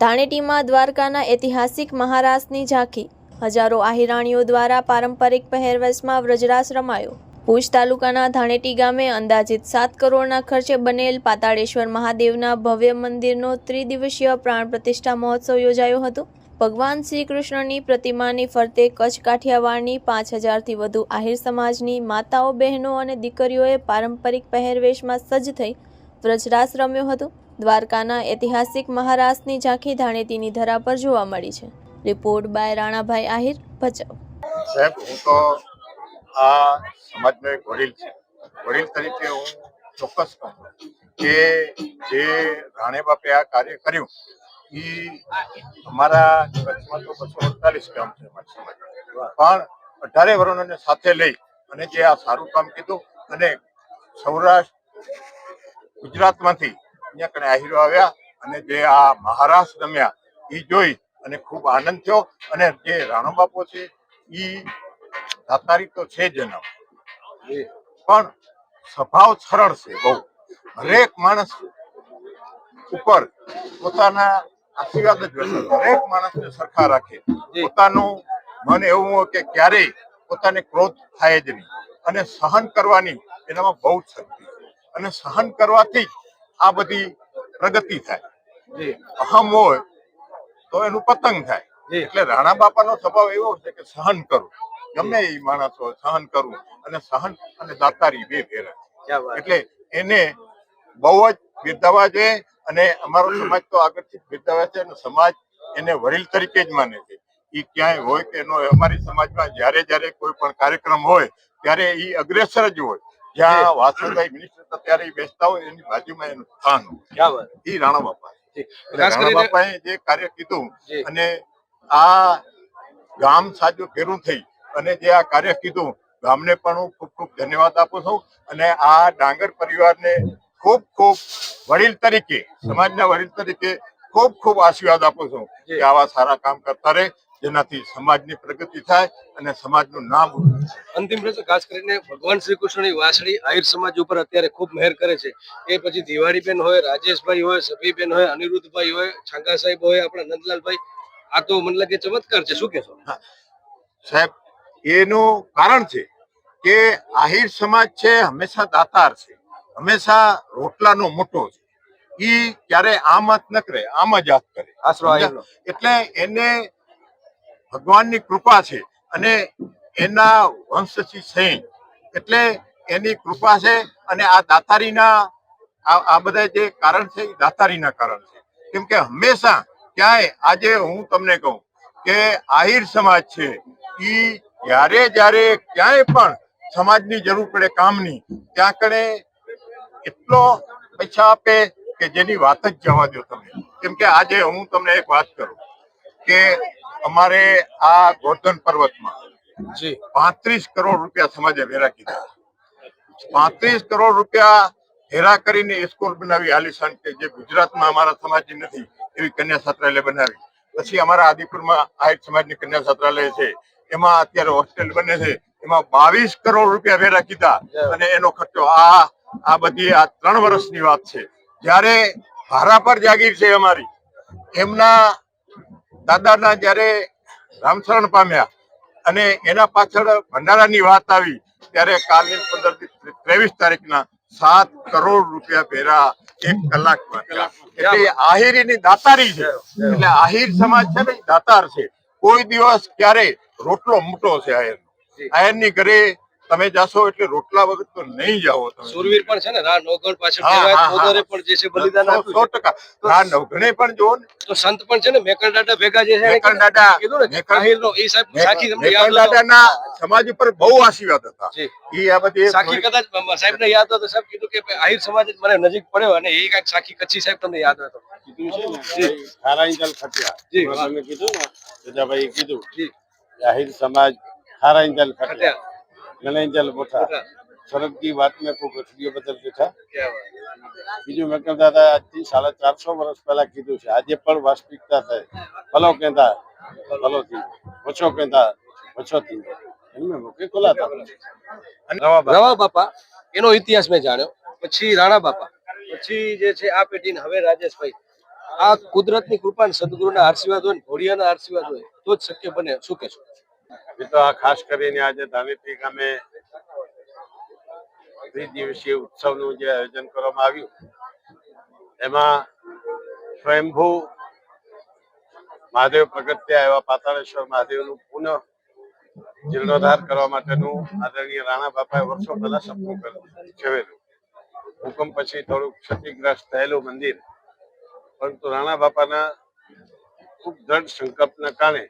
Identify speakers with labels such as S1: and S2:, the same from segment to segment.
S1: ધાણેટીમાં દ્વારકાના ઐતિહાસિક મહારાસની ઝાંખી. હજારો આહિરાણીઓ દ્વારા પારંપરિક પહેરવેશમાં વ્રજરાસ રમાયો. ભુજ તાલુકાના ધાણેટી ગામે અંદાજિત સાત કરોડના ખર્ચે બનેલ પાતાળેશ્વર મહાદેવના ભવ્ય મંદિરનો ત્રિદિવસીય પ્રાણ પ્રતિષ્ઠા મહોત્સવ યોજાયો હતો. ભગવાન શ્રી કૃષ્ણની પ્રતિમાની ફરતે કચ્છ કાઠિયાવાડની પાંચ હજારથી વધુ આહિર સમાજની માતાઓ, બહેનો અને દીકરીઓએ પારંપરિક પહેરવેશમાં સજ્જ થઈ વ્રજરાસ રમ્યો હતો. દ્વારકાના ઐતિહાસિક મહારાસની ઝાંખી ધાણેતીની ધરા પર જોવા મળી છે. Report by Ranabhai Ahir, Bhachau.
S2: સાહેબ, હું તો આ સમાજનો એક વડીલ છે. વડીલ તરીકે હું ચોક્કસ કહું કે જે રાણે બાપે આ કાર્ય કર્યું એ અમારા કચ્છમાં તો બસો અડતાલીસ ગામ છે પણ અઢારે વર્ણોને સાથે લઈ અને જે આ સારું કામ કીધું અને સૌરાષ્ટ્ર ગુજરાતમાંથી અહીંયા કણે આહીરો આવ્યા અને જે આ મહારાષ્ટ્ર રમ્યા એ જોઈ અને ખૂબ આનંદ થયો. અને જે રાણો બાપો છે એ દાતારી તો છે જ એના. પણ સ્વભાવ સરળ છે બહુ. હરેક માણસ ઉપર પોતાના આશીર્વાદ જ રહેશે દરેક માણસને સરખા રાખે. પોતાનું મન એવું હોય કે ક્યારેય પોતાને ક્રોધ થાય જ નહીં. અને સહન કરવાની એનામાં બહુ જ શક્તિ. અને સહન કરવાથી જ આ બધી પ્રગતિ થાય. અહમ હોય તો એનું પતંગ થાય. એટલે રાણા બાપાનો સ્વભાવ એવો છે કે સહન કરવું ગમે એ માણસ હોય સહન કરવું અને સહન અને દાતારી બે ફેરા એટલે એને બહુ જ બિરદાવા જોઈએ અને અમારો સમાજ તો આગળથી બિરદાવે છે અને સમાજ એને વડીલ તરીકે જ માને છે. એ ક્યાંય હોય કે ન હોય અમારી સમાજમાં જ્યારે જ્યારે કોઈ પણ કાર્યક્રમ હોય ત્યારે એ અગ્રેસર જ હોય. જ્યાં વાસણભાઈ મિનિસ્ટર ત્યારે બેસતા હોય એની બાજુમાં એનું સ્થાન એ રાણા બાપા રાણા બાપાએ જે કાર્ય કીધું અને આ ગામ સાજુ ભેરું થઈ અને જે આ કાર્ય કીધું ગામને પણ હું ખૂબ ખૂબ ધન્યવાદ આપું છું અને આ ડાંગર પરિવારને ખૂબ ખૂબ વડીલ તરીકે સમાજના વડીલ તરીકે ખૂબ ખૂબ આશીર્વાદ આપું છું કે આવા સારા કામ કરતા રહે. જેનાથી સમાજની પ્રગતિ થાય અને સમાજનું નામ
S3: અંતિમ પ્રશ્ન ખાસ કરીને ભગવાન શ્રી કૃષ્ણની વાસળી આહિર સમાજ ઉપર અત્યારે ખૂબ મહેર કરે છે. એ પછી દિવાળીબેન હોય રાજેશભાઈ હોય સભીબેન હોય અનિરુદ્ધભાઈ હોય છાંગા સાહેબ હોય આપણા નંદલાલભાઈ. આ તો મને લાગે ચમત્કાર છે. શું કહેશો?
S2: સાહેબ એનું કારણ છે કે આહિર સમાજ છે હંમેશા દાતાર છે હંમેશા રોટલાનો મોટો છે. ઈ ક્યારે આમ હાથ ન કરે આમ જ હાથ કરે. એટલે એને ભગવાનની કૃપા છે અને એના વંશથી છે. એટલે એની કૃપા છે અને આ દાતારીના આ બધા જે કારણ છે એ દાતારીના કારણ છે. કેમ કે હંમેશા ક્યાંય, આજે હું તમને કહું કે આહિર સમાજ છે, ઈ જ્યારે જ્યારે ક્યાંય પણ સમાજની જરૂર પડે કામની, ત્યાં કણે એટલો પૈસા આપે કે જેની વાત જ જવા દો તમે. કેમ કે આજે હું તમને એક વાત કરું કે અમારે આ ગોર્ધન પર્વતમાં
S3: જી.
S2: પાંત્રીસ કરોડ રૂપિયા સમાજે ભેરા કીધા. પાંત્રીસ કરોડ રૂપિયા હેરા કરીને સ્કૂલ બનાવી આલિશાન કે જે ગુજરાતમાં અમારા સમાજની નથી એવી કન્યા છાત્રાલય બનાવી. પછી અમારા આદિપુરમાં આહિર સમાજની કન્યા છાત્રાલય છે એમાં અત્યારે હોસ્ટેલ બને છે એમાં બાવીસ કરોડ રૂપિયા વેરા કીધા. અને એનો ખર્ચો આ આ બધી આ ત્રણ વર્ષની વાત છે. જ્યારે ભારા પર જાગીર છે અમારી એમના દાદાના જ્યારે રામશરણ પામ્યા અને એના પાછળ ભંડારાની વાત આવી ત્યારે કાલની પંદર ત્રેવીસ તારીખના સાત કરોડ રૂપિયા ભેરા એક કલાકમાં. એટલે આહિરીની દાતારી છે. એટલે આહિર સમાજ છે ને દાતાર છે. કોઈ દિવસ ક્યારે રોટલો મોટો છે આહિર આહિરની ઘરે તમે જાશો એટલે રોટલા વગર તો નહીં જાઓ તમે.
S3: સુરવીર પણ છે ને રા નવગણ પાછળ પણ જે છે બલિદાન
S2: સો-
S3: આપ્યું
S2: સો
S3: છે.
S2: ટકા. આ નવઘણે પણ જો ને.
S3: તો સંત પણ છે ને દાદા ભેગા જે છે
S2: દાદા-
S3: કીધું ને એ સાહેબ સાખી તમને યાદ દાદા
S2: ના સમાજ ઉપર બહુ આશીર્વાદ હતા.
S3: જી.
S2: ઈ આ બધી
S3: સાખી કદાચ સાહેબ ને યાદ હતો સાહેબ કીધું કે આહિર સમાજ જ મને નજીક પડ્યો અને એ કાંઈક સાખી કચ્છી સાહેબ તમને યાદ હોય કીધું
S4: ખારાઈંજલ ખટ્યા.
S3: જી,
S4: એમાં તમે કીધું ને કીધું
S3: જી.
S4: જાહેર સમાજ ખારાઈંગલ ખટ્યા.
S3: ખટ્યા.
S4: ગણેંજલ મોઠા
S3: મોઠા.
S4: સ્વર્ગી વાતને કોઈ ગઠડીઓ બદલ બેઠા. બીજું મેં કહેતા હતા આજથી સાડા ચારસો વર્ષ પહેલા કીધું છે. આજે પણ વાસ્તવિકતા થાય. ભલો કહેતા ભલો થઈ ઓછો કહેતા ઓછો થઈ એમને મૂકી ખોલાતા
S3: રવા બાપા. એનો ઇતિહાસ મેં જાણ્યો. પછી રાણા બાપા. પછી જે છે આ પેઢીને હવે રાજેશભાઈ. આ કુદરતની કૃપા સદગુરુના આશીર્વાદ હોય ને ઘોડિયાના આશીર્વાદ હોય તો જ શક્ય બને. શું કહેશો?
S4: તો આ ખાસ કરીને આજે ધાનેટી ગામે ત્રિદિવસીય ઉત્સવનું જે આયોજન કરવામાં આવ્યું. એમાં સ્વયંભૂ મહાદેવ પ્રગટ થયા એવા પાતાળેશ્વર મહાદેવનું પુનઃ જીર્ણોદ્ધાર કરવા માટેનું આદરણીય રાણા બાપાએ વર્ષો પહેલા સપનું કર્યું, છેવેલું. ભૂકંપ પછી થોડુંક ક્ષતિગ્રસ્ત થયેલું મંદિર, પરંતુ રાણા બાપાના ખૂબ દ્રઢ સંકલ્પના કારણે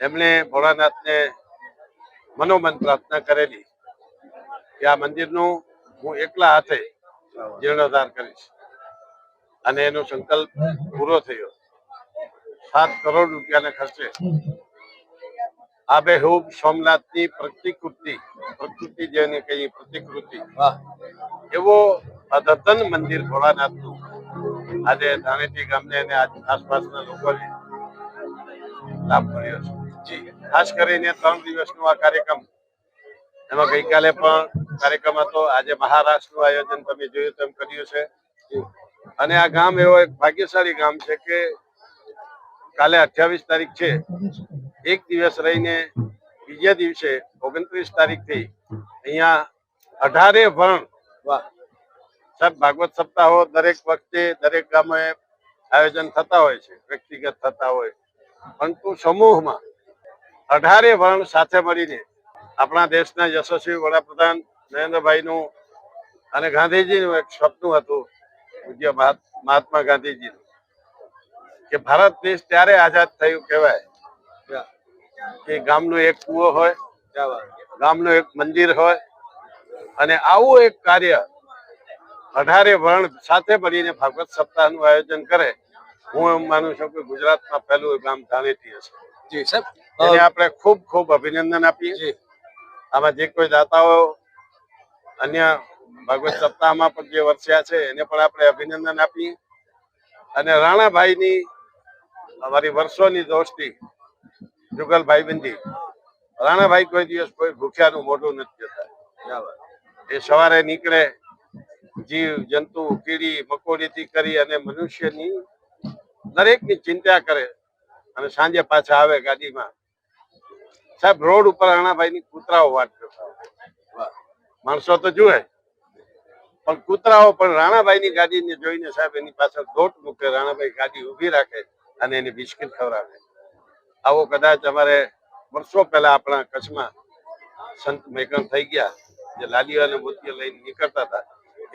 S4: એમણે ભોળાનાથને મનોમન પ્રાર્થના કરેલી કે આ મંદિરનું હું એકલા હાથે જીર્ણોદ્ધાર કરીશ. અને એનો સંકલ્પ પૂરો થયો. સાત કરોડ રૂપિયાના ખર્ચે આબેહૂબ સોમનાથની પ્રતિકૃતિ, પ્રકૃતિ જેને કહીએ પ્રતિકૃતિ, એવો અદ્યતન મંદિર ભોળાનાથનું આજે ધાણેટી ગામને અને આસપાસના લોકોને લાભ મળ્યો છે. ખાસ કરીને ત્રણ દિવસનો આ કાર્યક્રમ. એમાં ગઈકાલે પણ કાર્યક્રમ હતો. આજે મહારાષ્ટ્રનું આયોજન તમે જોયું તેમ કર્યું છે. અને આ ગામ એવો એક ભાગ્યશાળી ગામ છે કે કાલે અઠ્યાવીસ તારીખ છે. એક દિવસ રહીને બીજા દિવસે ઓગણત્રીસ તારીખથી અહીંયા અઢારે વર્ણ સાહેબ, ભાગવત સપ્તાહો દરેક વખતે દરેક ગામે આયોજન થતા હોય છે. વ્યક્તિગત થતા હોય. પરંતુ સમૂહમાં અઢારે વર્ણ સાથે મળીને આપણા દેશના યશસ્વી વડાપ્રધાન નરેન્દ્રભાઈનું અને ગાંધીજીનું એક સપનું હતું પૂજ્ય મહાત્મા ગાંધીજીનું કે ભારત દેશ ત્યારે આઝાદ થયું કહેવાય. કે ગામનો એક કુવો હોય, ગામનું એક મંદિર હોય અને આવું એક કાર્ય અઢારે વર્ણ સાથે મળીને ભાગવત સપ્તાહનું આયોજન કરે, હું એમ માનું છું કે ગુજરાતમાં પહેલું ગામ જાણીતી હશે.
S3: જી સાહેબ.
S4: એને આપણે ખૂબ ખૂબ અભિનંદન આપીએ. આમાં જે કોઈ દાતાઓ અન્ય ભાગવત સપ્તાહમાં પણ જે વર્ષ્યા છે એને પણ આપણે અભિનંદન આપીએ. અને રાણાભાઈની અમારી વર્ષોની દોસ્તી જુગલભાઈ બંદી રાણાભાઈ કોઈ દિવસ કોઈ ભૂખ્યાનું મોઢું નથી જતા. એ સવારે નીકળે જીવ જંતુ કીડી મકોડી થી કરી અને મનુષ્યની દરેકની ચિંતા કરે. અને સાંજે પાછા આવે ગાડીમાં. સાહેબ, રોડ ઉપર રાણાભાઈ ની કૂતરાઓ વાત કરતા માણસો તો જુએ. પણ કૂતરાઓ પણ રાણાભાઈ ની ગાડી ને જોઈને સાહેબ એની પાછળ દોટ મૂકે, રાણાભાઈ ગાડી ઊભી રાખે અને એને બિસ્કિટ ખવડાવે. આવો કદાચ અમારે વર્ષો પહેલા આપણા કચ્છમાં સંત મેકણ થઈ ગયા, જે લાલીઓ અને મોતીઓ લઈને નીકળતા હતા.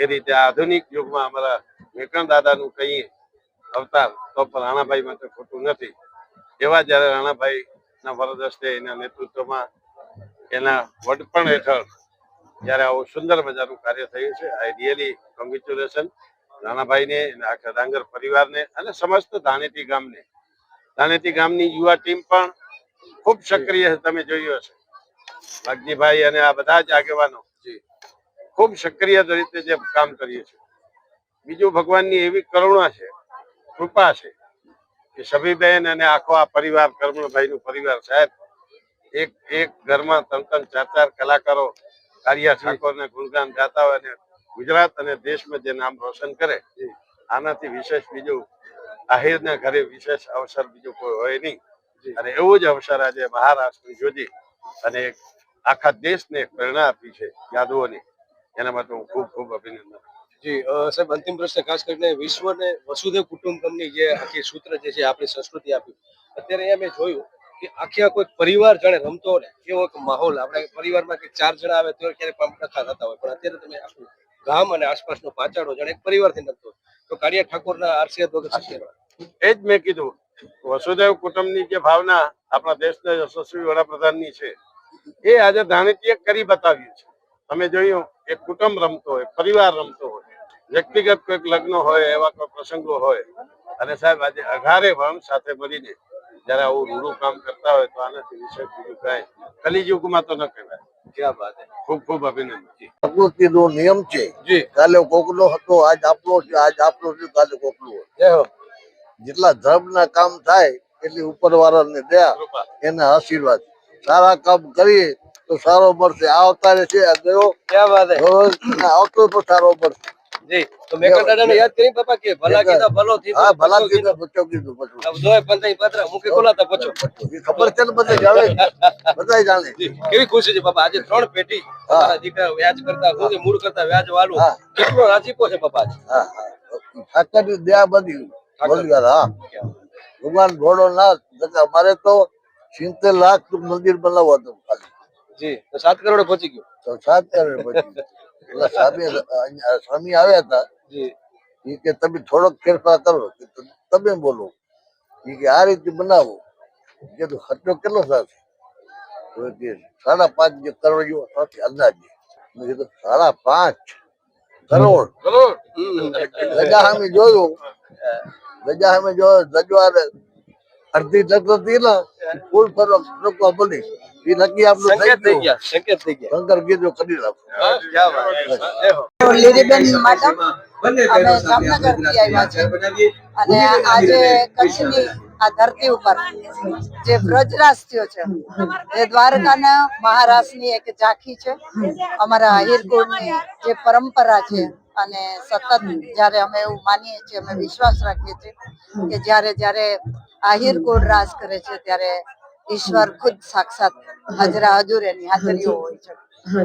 S4: એ રીતે આધુનિક યુગમાં અમારા મેકણ દાદાનું કહીએ અવતાર તો પણ રાણાભાઈ માટે ખોટું નથી. એવા જ્યારે રાણાભાઈ ના વરદ હસ્તે એના નેતૃત્વમાં એના વડપણ હેઠળ જ્યારે આવું સુંદર મજાનું કાર્ય થયું છે આઈ રિયલી કોંગ્રેચ્યુલેશન રાણાભાઈને આખા ડાંગર પરિવારને અને સમસ્ત ધાનેટી ગામને. ધાનેટી ગામની યુવા ટીમ પણ ખૂબ સક્રિય તમે જોયું હશે. ભાગજીભાઈ અને આ બધા જ આગેવાનો
S3: જી.
S4: ખૂબ સક્રિય રીતે જે કામ કરીએ છે. બીજું ભગવાનની એવી કરુણા છે કૃપા છે કે સભીબેન અને આખો આ પરિવાર કરમણભાઈ નું પરિવાર સાહેબ એક એક ઘરમાં ત્રણ ત્રણ ચાર ચાર કલાકારો કારિયા ઠાકોર ને ગુણગાન ગાતા હોય અને ગુજરાત અને દેશમાં જે નામ રોશન કરે આનાથી વિશેષ બીજું આહિરના ઘરે વિશેષ અવસર બીજું કોઈ હોય નહીં. અને એવું જ અવસર આજે મહારાષ્ટ્રની જોજી અને આખા દેશને એક પ્રેરણા આપી છે યાદવોની. એના માટે હું ખૂબ ખૂબ અભિનંદન
S3: જી સાહેબ, અંતિમ પ્રશ્ન ખાસ કરીને વિશ્વને વસુદેવ કુટુંબકમની જે આખી સૂત્ર જે છે આપણી સંસ્કૃતિ આપી. અત્યારે અહીંયા મેં જોયું કે આખી આખો પરિવાર જાણે રમતો ને એવો એક માહોલ, આપણે પરિવારમાં કે ચાર જણા આવે તો ક્યારેક ટકા થતા હોય, પણ અત્યારે તમે આખું ગામ અને આસપાસનો પાચાડો જાણે એક પરિવારથી રમતો તો કાળિયા ઠાકોરના આશીર્વાદ વગર
S4: એ જ મેં કીધું, વસુદેવ કુટુંબની જે ભાવના આપણા દેશના યશસ્વી વડાપ્રધાનની છે, એ આજે ધાનેટીએ કરી બતાવ્યું છે. તમે જોયું, એક કુટુંબ રમતો હોય, પરિવાર રમતો હોય વ્યક્તિગત કોઈક લગ્ન હોય એવા કોઈ પ્રસંગો હોય અને સાહેબ આજે અઢારે વર્ણ સાથે મળીને જયારે આવું રૂડું કામ કરતા હોય તો આનાથી વિશેષ બીજું કાંઈ કલિયુગમાં તો ન કહેવાય.
S3: ક્યાં વાત
S4: ખૂબ ખૂબ અભિનંદન.
S5: પ્રકૃતિનો નિયમ છે. કાલે કોકનો હતો આજ આપણો છે આજ આપણો છે કાલે કોકનો જેટલા ધર્મ ના કામ થાય એટલી ઉપરવાળાને દયા
S4: કૃપા.
S5: એના આશીર્વાદ. સારા કામ કરીએ તો સારો મળશે. આ અવતારે છે આ ગયો. આવતો તો સારો મળશે.
S3: જી તો મેકર દાદાને યાદ કરી બાપા કે ભલા કીધા ભલો થી
S5: હા ભલા કીધું પૂછો. કીધું પછી
S3: જોય પંચાઈ પત્ર મુખે ખોલાતા પછો.
S5: ખબર છે ને બધા જાણે? બધા જાણે.
S3: કેવી ખુશી છે બાપા આજે ત્રણ પેટી તમારા દીકરા વ્યાજ કરતા શું મૂળ કરતા વ્યાજ વાળું કેટલો રાજીપો છે બાપા
S5: હા હા. દયા બધી. બોલગાર હા. ભગવાન ઘોડો ના અમારે તો સિત્તેર લાખ મંદિર બનાવવા હતું ખાલી.
S3: જી તો સાત કરોડ પહોંચી ગયો.
S5: તો સાત કરે પછી પેલા સ્વામી સ્વામી આવ્યા હતા. એ કે તમે થોડોક ફેરફાર કરો. કે તમે બોલો. એ કે આ રીતે બનાવો. કે તો ખર્ચો કેટલો થશે? તો કે સાડા પાંચ જે કરોડ જેવો થશે અંદાજે મેં કીધું સાડા પાંચ કરોડ.
S3: કરોડ?
S5: ગજા સામે જોયું. ગજા સામે જોયો. રજવાડે અડધી હતી ને ફૂલ ફરક લોકો બોલી એ નક્કી આપણું
S3: સંકેત થઈ
S5: થઈ ગયા
S3: સંકેત થઈ ગયા.
S5: શંકર કીધું કરી નાખો.
S3: હા, ક્યાં વાત છે. દેહો.
S6: લીરીબેન મેડમ અમે જામનગરથી આવ્યા છે અને આજે કચ્છની આ ધરતી ઉપર જે બ્રજરાસ થયો છે એ દ્વારકાના મહારાષ્ટ્રની એક ઝાંખી છે. અમારા આહિરકુળની જે પરંપરા છે અને સતત જ્યારે અમે એવું માનીએ છીએ અમે વિશ્વાસ રાખીએ છીએ કે જ્યારે જ્યારે આહિરકુળ રાસ કરે છે ત્યારે ઈશ્વર ખુદ સાક્ષાત હાજરા હજુર એની હાજરીઓ હોય છે.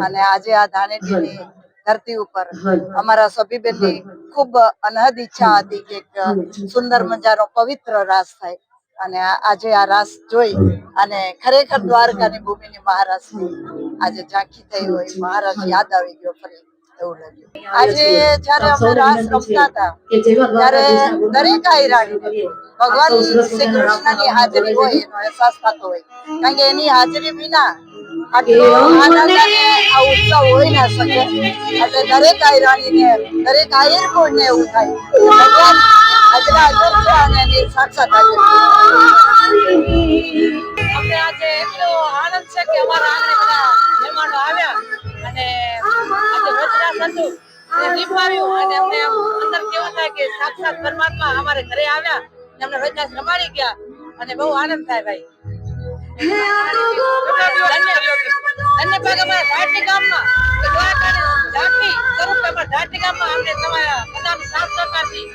S6: અને આજે આ ધાણેટીની ધરતી ઉપર અમારા સભીબેનની ખૂબ અનહદ ઈચ્છા હતી કે એક સુંદર મજાનો પવિત્ર રાસ થાય. અને આજે આ રાસ જોઈ અને ખરેખર દ્વારકાની ભૂમિની મહારાજની આજે ઝાંખી થઈ હોય મહારાજ યાદ આવી ગયો ફરી. એવું લાગ્યું. આજે જયારે અમે રાસ રમતા હતા ત્યારે દરેક આયરાણી ભગવાન શ્રી કૃષ્ણની હાજરી હોય એનો અહેસાસ થતો હોય. કારણ કે એની હાજરી વિના આટલો આનંદ અને આ ઉત્સવ હોય ના શકે. એટલે દરેક આયરાણીને દરેક એવું થાય. ભગવાન હાજરા હાજર છે અને એની સાક્ષાત હાજર
S7: અમને આજે એટલો આનંદ છે કે અમારા આંગણે બધા મહેમાનો આવ્યા. અને સંતુ નિભાવ્યું અને અમને અંદર કેવો થાય કે સાક્ષાત પરમાત્મા અમારે ઘરે આવ્યા અમને રજા રમાડી ગયા અને બહુ આનંદ થાય ભાઈ. અન્ય ભાગ અમારા ધાટી ગામમાં. અમને તમારા બધાની સાથ સહકારથી